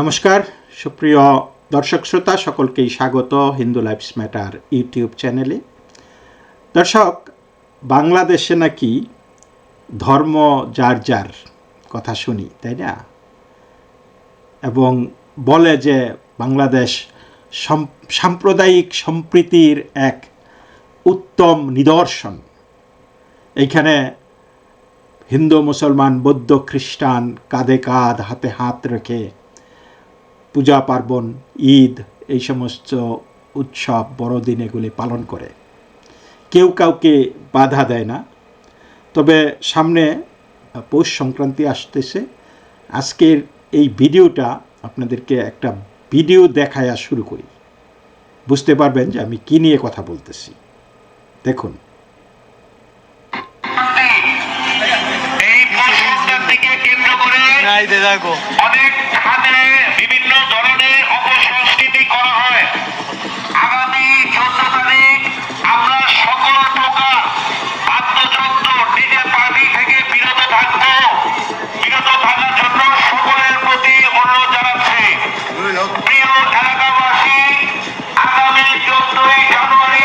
নমস্কার, সুপ্রিয় দর্শক শ্রোতা, সকলকেই স্বাগত হিন্দু লাইফস ম্যাটার ইউটিউব চ্যানেলে। দর্শক, বাংলাদেশে নাকি ধর্ম যার যার কথা শুনি, তাই না? এবং বলে যে বাংলাদেশ সাম্প্রদায়িক সম্প্রীতির এক উত্তম নিদর্শন। এইখানে হিন্দু, মুসলমান, বৌদ্ধ, খ্রিস্টান কাঁধে কাঁধ, হাতে হাত রেখে পূজা পার্বণ, ঈদ, এই সমস্ত উৎসব বড়দিন এগুলি পালন করে। কেউ কাউকে বাধা দেয় না। তবে সামনে পৌষ সংক্রান্তি আসতেছে। আজকের এই ভিডিওটা আপনাদেরকে একটা ভিডিও দেখায়া শুরু করি। বুঝতে পারবেন যে আমি কী নিয়ে কথা বলতেছি। দেখুন। অনেক খাতে বিভিন্ন ধরনের অপসংস্কৃতি করা হয়। আগামী চোদ্দ তারিখ আমরা সকল প্রকার বাদ্যযন্ত্র ডিজে পার্টি থেকে বিরত থাকব। বিরত থাকার জন্য সকলের প্রতি অনুরোধ জানাচ্ছি। প্রিয় এলাকাবাসী আগামী চোদ্দই জানুয়ারি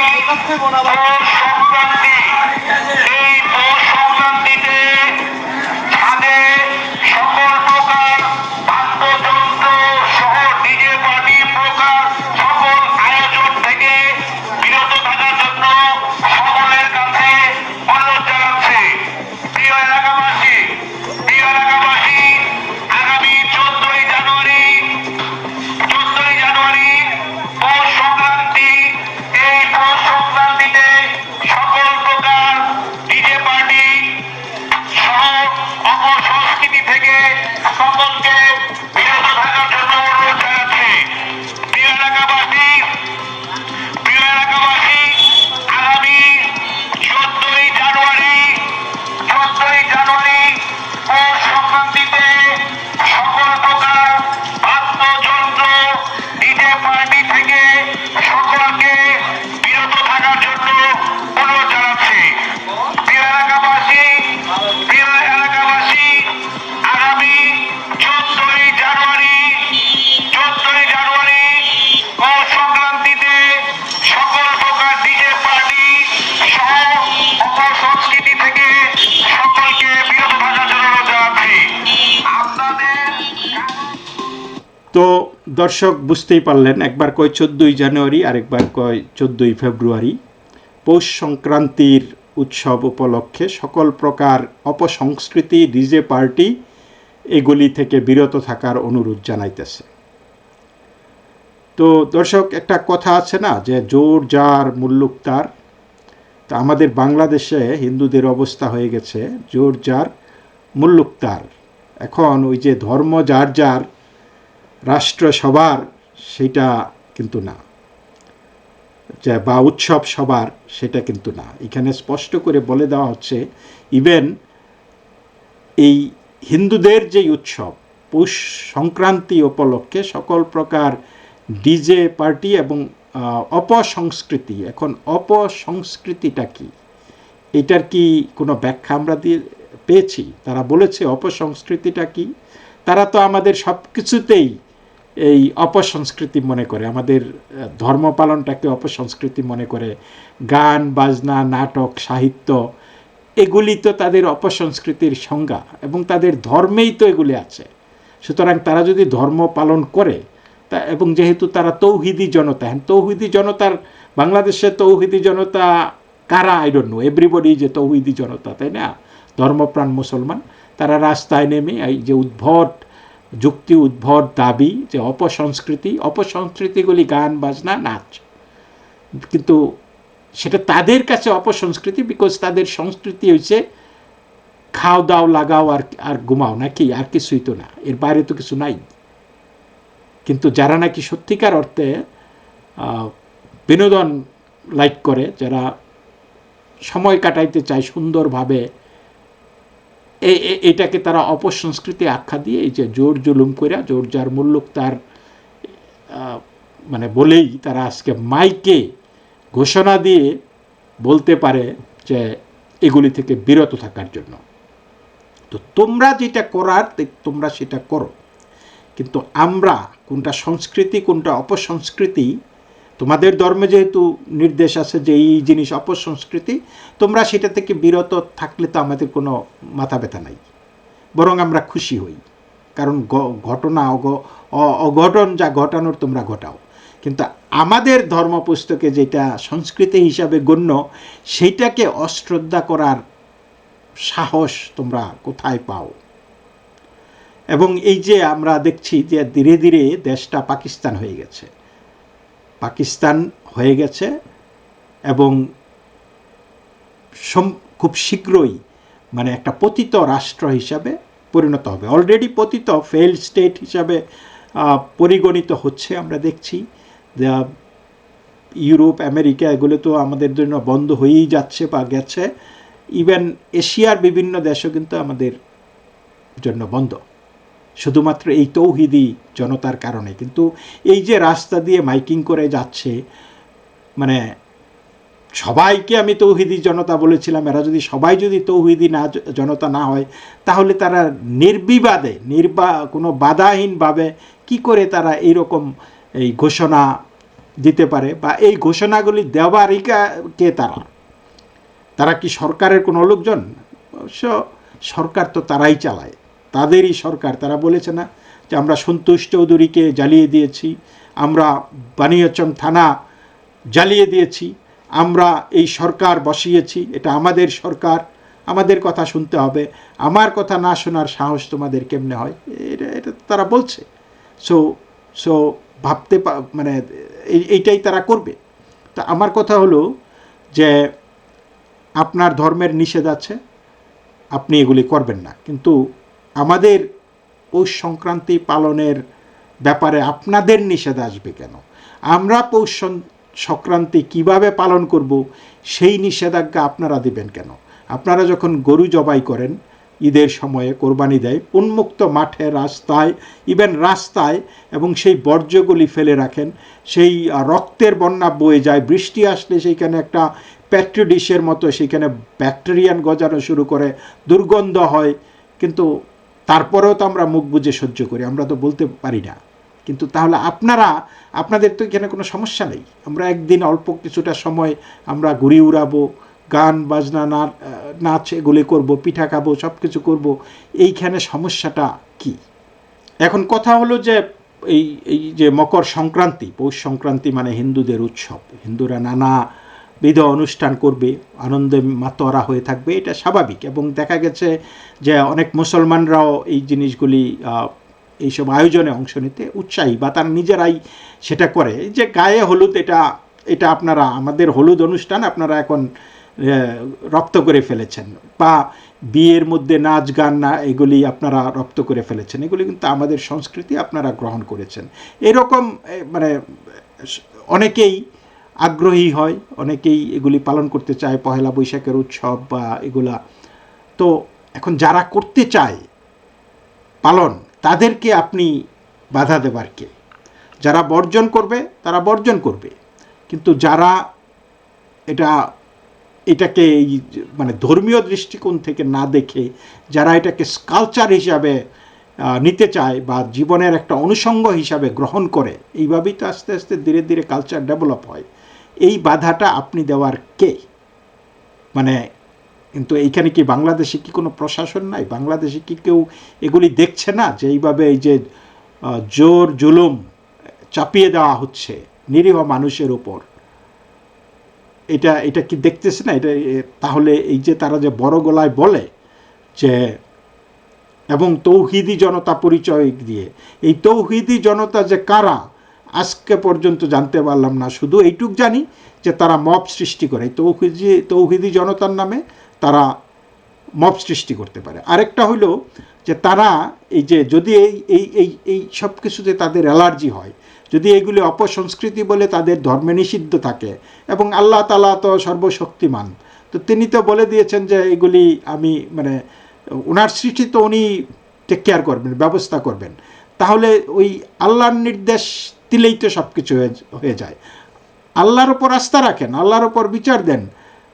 তো দর্শক বুঝতেই পারলেন, একবার কয় চোদ্দোই জানুয়ারি, আরেকবার কয় চোদ্দোই ফেব্রুয়ারি। পৌষ সংক্রান্তির উৎসব উপলক্ষে সকল প্রকার অপসংস্কৃতি, ডিজে পার্টি এগুলি থেকে বিরত থাকার অনুরোধ জানাইতেছে। তো দর্শক, একটা কথা আছে না, যে জোর, যার, মুল্লুক, তার। তো আমাদের বাংলাদেশে হিন্দুদের অবস্থা হয়ে গেছে, জোর, যার, মুল্লুক, তার। এখন ওই যে ধর্ম, যার যার রাষ্ট্র সবার সেটা কিন্তু না। বা উৎসব সবার সেটা কিন্তু না। এখানে স্পষ্ট করে বলে দেওয়া হচ্ছে ইভেন এই হিন্দুদের যেই উৎসব, পৌষ সংক্রান্তি উপলক্ষে সকল প্রকার ডিজে পার্টি এবং অপসংস্কৃতি, এখন অপসংস্কৃতিটা কি? এটার কি কোনো ব্যাখ্যা আমরা দিয়ে পেয়েছি? তারা বলেছে অপসংস্কৃতিটা কি? তারা তো আমাদের সব কিছুতেই এই অপসংস্কৃতি মনে করে। আমাদের ধর্ম পালনটাকে অপসংস্কৃতি মনে করে। গান, বাজনা, নাটক, সাহিত্য, এগুলি তো তাদের অপসংস্কৃতির সংজ্ঞা এবং তাদের ধর্মেই তো এগুলি আছে। সুতরাং তারা যদি ধর্ম পালন করে, তা এবং যেহেতু তারা তৌহিদি জনতা হ্যাঁ তৌহিদি জনতার, বাংলাদেশে তৌহিদি জনতা কারা? আই ডোন্ট নো এভরিবডি যে তৌহিদি জনতা, তাই না? ধর্মপ্রাণ মুসলমান, তারা রাস্তায় নেমে এই যে উদ্ভট যুক্তি উদ্ভট দাবি যে অপসংস্কৃতি, অপসংস্কৃতিগুলি গান, বাজনা, নাচ। কিন্তু সেটা তাদের কাছে অপসংস্কৃতি বিকজ তাদের সংস্কৃতি হচ্ছে খাও দাও লাগাও আর আর ঘুমাও নাকি? আর কিছুই তো না। এর বাইরে তো কিছু নাই। কিন্তু যারা নাকি সত্যিকার অর্থে বিনোদন লাইক করে, যারা সময় কাটাইতে চায় সুন্দরভাবে এটাকে তারা অপসংস্কৃতি আখ্যা দিয়ে এই যে জোর জুলুম কইরা, জোর যার মূল্যক তার মানে বলেই তারা আজকে মাইকে ঘোষণা দিয়ে বলতে পারে যে এগুলি থেকে বিরত থাকার জন্য। তো তোমরা যেটা করার তোমরা সেটা করো। কিন্তু আমরা কোনটা সংস্কৃতি, কোনটা অপসংস্কৃতি তোমাদের ধর্মে যেহেতু নির্দেশ আছে যে এই জিনিস অপসংস্কৃতি, তোমরা সেটা থেকে বিরত থাকলে তো আমাদের কোনো মাথা ব্যথা নাই। বরং আমরা খুশি হই। কারণ ঘটনা অঘটন যা ঘটানোর তোমরা ঘটাও। কিন্তু আমাদের ধর্মপুস্তকে যেটা সংস্কৃতি হিসাবে গণ্য, সেইটাকে অশ্রদ্ধা করার সাহস তোমরা কোথায় পাও? এবং এই যে আমরা দেখছি যে ধীরে ধীরে দেশটা পাকিস্তান হয়ে গেছে। পাকিস্তান হয়ে গেছে এবং খুব শীঘ্রই মানে একটা পতিত রাষ্ট্র হিসাবে পরিণত হবে। অলরেডি পতিত ফেল স্টেট হিসাবে পরিগণিত হচ্ছে আমরা দেখছি। ইউরোপ, আমেরিকা, এগুলো তো আমাদের জন্য বন্ধ হয়েই যাচ্ছে বা গেছে। ইভেন এশিয়ার বিভিন্ন দেশও কিন্তু আমাদের জন্য বন্ধ। শুধুমাত্র এই তৌহিদি জনতার কারণে। কিন্তু এই যে রাস্তা দিয়ে মাইকিং করে যাচ্ছে মানে সবাইকে আমি তৌহিদি জনতা বলেছিলাম, এরা যদি সবাই যদি তৌহিদি না জনতা না হয়, তাহলে তারা নির্বিবাদে, নির্বা, কোনো বাধাহীনভাবে কি করে তারা এইরকম এই ঘোষণা দিতে পারে বা এই ঘোষণাগুলি দেওয়ারই কে তারা? তারা কি সরকারের কোনো লোকজন? অবশ্য সরকার তো তারাই চালায়। তাদেরই সরকার, তারা বলেছে না যে আমরা সন্তোষ চৌধুরীকে জ্বালিয়ে দিয়েছি, আমরা বানিয়াচং থানা জ্বালিয়ে দিয়েছি, আমরা এই সরকার বসিয়েছি, এটা আমাদের সরকার, আমাদের কথা শুনতে হবে, আমার কথা না শোনার সাহস তোমাদের কেমনে হয়? এটা এটা তারা বলছে। সো সো ভাবতে মানে এই- এইটাই তারা করবে। তা আমার কথা হলো যে আপনার ধর্মের নিষেধ আছে, আপনি এগুলি করবেন না। কিন্তু আমাদের পৌষ সংক্রান্তি পালনের ব্যাপারে আপনাদের নিষেধ আসবে কেন? আমরা পৌষ সংক্রান্তি কীভাবে পালন করব, সেই নিষেধাজ্ঞা আপনারা দিবেন কেন? আপনারা যখন গরু জবাই করেন, ঈদের সময়ে কোরবানি দেয়, উন্মুক্ত মাঠে রাস্তায় ইভেন রাস্তায়, এবং সেই বর্জ্যগুলি ফেলে রাখেন, সেই রক্তের বন্যা বয়ে যায়, বৃষ্টি আসলে সেইখানে একটা প্যাট্রি ডিশের মতো সেখানে ব্যাকটেরিয়ান গজানো শুরু করে, দুর্গন্ধ হয়, কিন্তু তারপরেও তো আমরা মুখ বুজে সহ্য করি, আমরা তো বলতে পারি না। কিন্তু তাহলে আপনারা, আপনাদের তো এখানে কোনো সমস্যা নেই। আমরা একদিন অল্প কিছুটা সময় আমরা ঘুরি উড়াবো, গান, বাজনা নাচ এগুলি করব, পিঠা খাব সব কিছু করব, এইখানে সমস্যাটা কি? এখন কথা হলো যে এই এই যে মকর সংক্রান্তি, পৌষ সংক্রান্তি মানে হিন্দুদের উৎসব। হিন্দুরা নানা বিধ অনুষ্ঠান করবে, আনন্দে মাতোয়ারা হয়ে থাকবে, এটা স্বাভাবিক। এবং দেখা গেছে যে অনেক মুসলমানরাও এই জিনিসগুলি এইসব আয়োজনে অংশ নিতে উৎসাহী বা তার নিজেরাই সেটা করে। যে গায়ে হলুদ, এটা এটা আপনারা, আমাদের হলুদ অনুষ্ঠান আপনারা এখন রপ্ত করে ফেলেছেন। বা বিয়ের মধ্যে নাচ গান না, এগুলি আপনারা রপ্ত করে ফেলেছেন। এগুলি কিন্তু আমাদের সংস্কৃতি আপনারা গ্রহণ করেছেন। এরকম মানে অনেকেই আগ্রহী হয়, অনেকেই এগুলি পালন করতে চায়, পহেলা বৈশাখের উৎসব বা এগুলা। তো এখন যারা করতে চায় পালন, তাদেরকে আপনি বাধা দেবার কে? যারা বর্জন করবে, তারা বর্জন করবে। কিন্তু যারা এটা, এটাকে এই মানে ধর্মীয় দৃষ্টিকোণ থেকে না দেখে, যারা এটাকে স্কালচার হিসাবে নিতে চায় বা জীবনের একটা অনুষঙ্গ হিসাবে গ্রহণ করে, এইভাবেই তো আস্তে আস্তে ধীরে ধীরে কালচার ডেভেলপ হয়। এই বাধাটা আপনি দেওয়ার কে? মানে কিন্তু এইখানে কি বাংলাদেশে কি কোনো প্রশাসন নাই? বাংলাদেশে কি কেউ এগুলি দেখছে না যে এইভাবে এই যে জোর জুলুম চাপিয়ে দেওয়া হচ্ছে নিরীহ মানুষের ওপর? এটা এটা কি দেখতেছে না? এটা তাহলে এই যে তারা যে বড় গলায় বলে যে, এবং তৌহিদি জনতা পরিচয় দিয়ে, এই তৌহিদি জনতা যে কারা? আজকে পর্যন্ত জানতে পারলাম না, শুধু এইটুক জানি যে তারা মব সৃষ্টি করে তৌহিদি তৌহিদি জনতার নামে তারা মব সৃষ্টি করতে পারে। আরেকটা হইল যে তারা এই যে যদি এই এই এই এই সব কিছুতে তাদের অ্যালার্জি হয়, যদি এগুলি অপসংস্কৃতি বলে তাদের ধর্মে নিষিদ্ধ থাকে, এবং আল্লাহ তালা তো সর্বশক্তিমান, তো তিনি তো বলে দিয়েছেন যে এগুলি আমি মানে ওনার সৃষ্টি তো উনি টেক কেয়ার করবেন, ব্যবস্থা করবেন। তাহলে ওই আল্লাহর নির্দেশ দিলেই তো সব কিছু হয়ে যায়। আল্লাহর ওপর আস্থা রাখেন, আল্লাহর ওপর বিচার দেন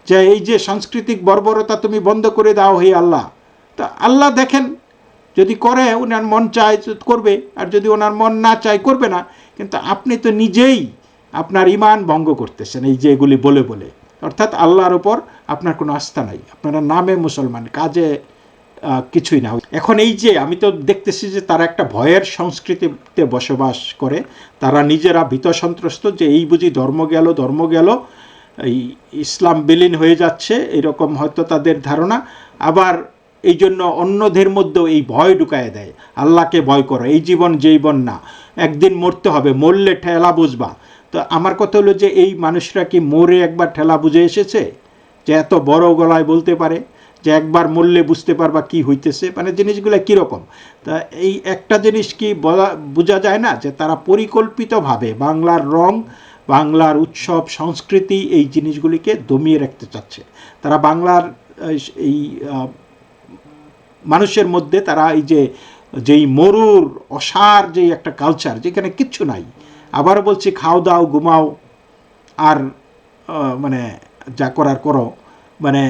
যে এই যে সাংস্কৃতিক বর্বরতা তুমি বন্ধ করে দাও হে আল্লাহ। তা আল্লাহ দেখেন, যদি করে ওনার মন চায় করবে, আর যদি ওনার মন না চায় করবে না, কিন্তু আপনি তো নিজেই আপনার ইমান ভঙ্গ করতেছেন, এই যে এগুলি বলে বলে। অর্থাৎ আল্লাহর ওপর আপনার কোনো আস্থা নাই, আপনারা নামে মুসলমান, কাজে কিছুই না। এখন এই যে আমি তো দেখতেছি যে তারা একটা ভয়ের সংস্কৃতিতে বসবাস করে, তারা নিজেরা ভীত সন্ত্রস্ত যে এই বুঝি ধর্ম গেল ধর্ম গেল, এই ইসলাম বিলীন হয়ে যাচ্ছে, এরকম হয়তো তাদের ধারণা। আবার এই জন্য অন্যদের মধ্যেও এই ভয় ঢুকায় দেয়, আল্লাহকে ভয় করো, এই জীবন জীবন না, একদিন মরতে হবে, মরলে ঠেলা বুঝবা। তো আমার কথা হলো যে এই মানুষরা কি মরে একবার ঠেলা বুঝে এসেছে? যে এত বড় গলায় বলতে পারে? যে একবার মরলে বুঝতে পারবা কি হইতেছে মানে জিনিসগুলো কীরকম। তা এই একটা জিনিস কি বলা, বোঝা যায় না যে তারা পরিকল্পিতভাবে বাংলার রং, বাংলার উৎসব, সংস্কৃতি এই জিনিসগুলিকে দমিয়ে রাখতে চাচ্ছে। তারা বাংলার, এই মানুষের মধ্যে তারা এই যে, যেই মরুর, অসার যে একটা কালচার যেখানে কিচ্ছু নাই। আবারও বলছি, খাও দাও, ঘুমাও, আর মানে যা করার করো মানে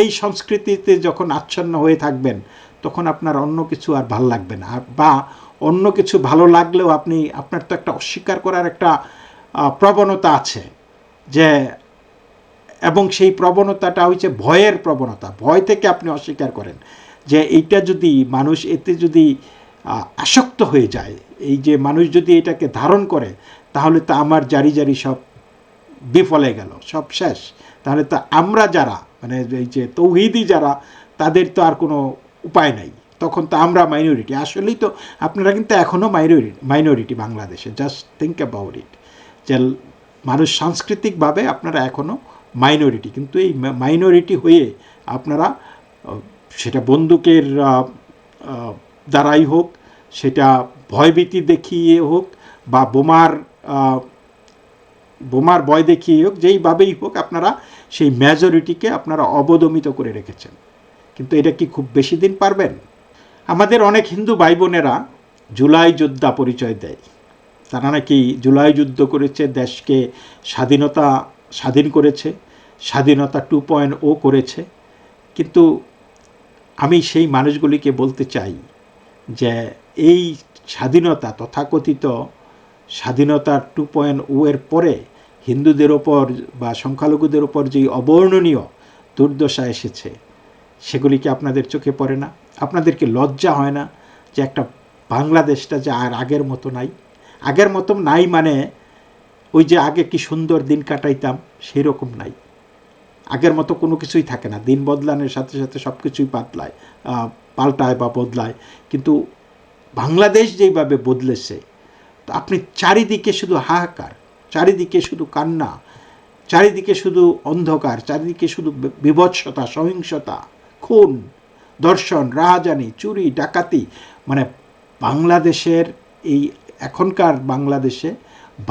এই সংস্কৃতিতে যখন আচ্ছন্ন হয়ে থাকবেন, তখন আপনার অন্য কিছু আর ভালো লাগবে না। বা অন্য কিছু ভালো লাগলেও আপনি, আপনার তো একটা অস্বীকার করার একটা প্রবণতা আছে যে, এবং সেই প্রবণতাটা হচ্ছে ভয়ের প্রবণতা। ভয় থেকে আপনি অস্বীকার করেন যে, এইটা যদি মানুষ এতে যদি আসক্ত হয়ে যায়, এই যে মানুষ যদি এটাকে ধারণ করে, তাহলে তো আমার জারি জারি সব বিফলে গেল, সব শেষ। তাহলে তো আমরা যারা মানে এই যে তৌহিদি যারা, তাদের তো আর কোনো উপায় নাই। তখন তো আমরা মাইনরিটি আসলেই তো আপনারা কিন্তু এখনও মাইনরিটি মাইনরিটি বাংলাদেশে। জাস্ট থিঙ্ক অ্যাবাউট ইট যে মানুষ সাংস্কৃতিকভাবে আপনারা এখনও মাইনরিটি কিন্তু এই মাইনরিটি হয়ে আপনারা সেটা বন্দুকের দ্বারাই হোক, সেটা ভয়ভীতি দেখিয়ে হোক বা বোমার বোমার ভয় দেখিয়ে হোক, যেইভাবেই হোক, আপনারা সেই মেজরিটিকে আপনারা অবদমিত করে রেখেছেন। কিন্তু এটা কি খুব বেশি দিন পারবেন? আমাদের অনেক হিন্দু ভাই বোনেরা জুলাই যোদ্ধা পরিচয় দেয়। তারা নাকি জুলাই যুদ্ধ করেছে, দেশকে স্বাধীনতা, স্বাধীন করেছে, স্বাধীনতা টু পয়েন্ট ও করেছে। কিন্তু আমি সেই মানুষগুলিকে বলতে চাই যে এই স্বাধীনতা তথাকথিত স্বাধীনতা টু পয়েন্ট ও এর পরে হিন্দুদের ওপর বা সংখ্যালঘুদের ওপর যেই অবর্ণনীয় দুর্দশা এসেছে, সেগুলি কি আপনাদের চোখে পড়ে না? আপনাদেরকে লজ্জা হয় না যে একটা বাংলাদেশটা যে আর আগের মতো নাই? আগের মতো নাই মানে ওই যে আগে কি সুন্দর দিন কাটাইতাম সেই রকম নাই। আগের মতো কোনো কিছুই থাকে না। দিন বদলানোর সাথে সাথে সব কিছুই পাতলায় পাল্টায় বা বদলায়। কিন্তু বাংলাদেশ যেইভাবে বদলেছে আপনি চারিদিকে শুধু হাহাকার। চারিদিকে শুধু কান্না, চারিদিকে শুধু অন্ধকার, চারিদিকে শুধু বিভৎসতা, সহিংসতা, খুন, দর্শন, রাহাজানি, চুরি, ডাকাতি মানে বাংলাদেশের এই এখনকার বাংলাদেশে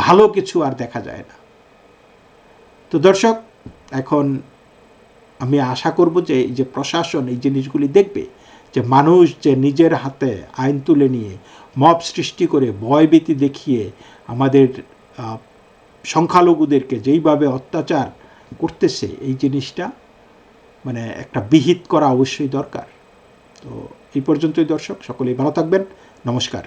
ভালো কিছু আর দেখা যায় না। তো দর্শক, এখন আমি আশা করব যে এই যে প্রশাসন এই জিনিসগুলি দেখবে, যে মানুষ যে নিজের হাতে আইন তুলে নিয়ে মব সৃষ্টি করে ভয়ভীতি দেখিয়ে আমাদের সংখ্যালঘুদেরকে যেইভাবে অত্যাচার করতেছে, এই জিনিসটা মানে একটা বিহিত করা অবশ্যই দরকার। তো এই পর্যন্তই দর্শক, সকলেই ভালো থাকবেন। নমস্কার।